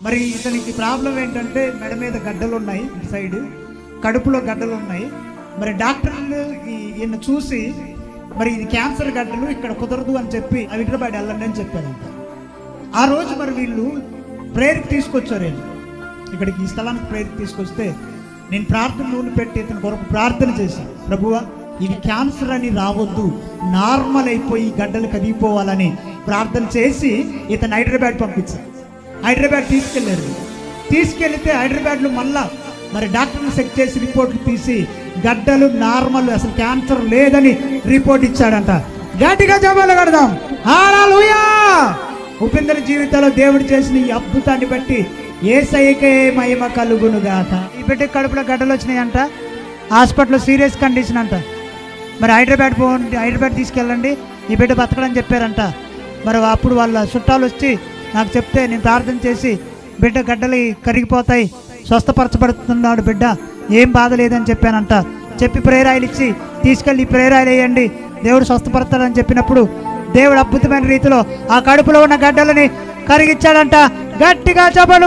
మరి ఇతనికి ప్రాబ్లం ఏంటంటే మెడ మీద గడ్డలు ఉన్నాయి ఇటు సైడ్. కడుపులో గడ్డలు ఉన్నాయి మరి డాక్టర్లు ఈయన చూసి మరి ఇది క్యాన్సర్ గడ్డలు ఇక్కడ కుదరదు అని చెప్పి హైదరాబాద్ వెళ్ళండి అని చెప్పారంట ఆ రోజు మరి వీళ్ళు ప్రేయర్కి తీసుకొచ్చారు నేను ఇక్కడికి ఈ స్థలానికి ప్రేయర్కి తీసుకొస్తే నేను ప్రార్థన నూనె పెట్టి ఇతని కొరకు ప్రార్థన చేశాను ప్రభువా ఇది క్యాన్సర్ అని రావద్దు. నార్మల్ అయిపోయి గడ్డలు కదిగిపోవాలని ప్రార్థన చేసి ఇతను హైదరాబాద్ పంపించాను హైదరాబాద్ తీసుకెళ్ళారు. తీసుకెళ్తే హైదరాబాద్లో మళ్ళా మరి డాక్టర్ని చెక్ చేసి రిపోర్ట్లు తీసి గడ్డలు నార్మల్ అసలు క్యాన్సర్ లేదని రిపోర్ట్ ఇచ్చాడంట. గట్టిగా జవాలు కడదాం. ఉపేంద్ర జీవితంలో దేవుడు చేసిన ఈ అద్భుతాన్ని బట్టి ఏసైకే మహిమ కలుగును గాక. ఈ బిడ్డ కడుపులో గడ్డలు వచ్చినాయంట. హాస్పిటల్లో సీరియస్ కండిషన్ అంట. మరి హైదరాబాద్ పోండి హైదరాబాద్ తీసుకెళ్ళండి. ఈ బిడ్డ బతకడం చెప్పారంట. మరి అప్పుడు వాళ్ళ చుట్టాలు వచ్చి నాకు చెప్తే నేను ప్రార్థన చేసి బిడ్డ గడ్డలు కరిగిపోతాయి స్వస్థపరచబడుతున్నాడు బిడ్డ. ఏం బాధ లేదని చెప్పానంట. చెప్పి ప్రేరాయలు ఇచ్చి తీసుకెళ్ళి ఈ ప్రేరాయలు వేయండి. దేవుడు స్వస్థపడతాడని చెప్పినప్పుడు దేవుడు అద్భుతమైన రీతిలో ఆ కడుపులో ఉన్న గడ్డలని కరిగించాడంట. గట్టిగా చెప్పలు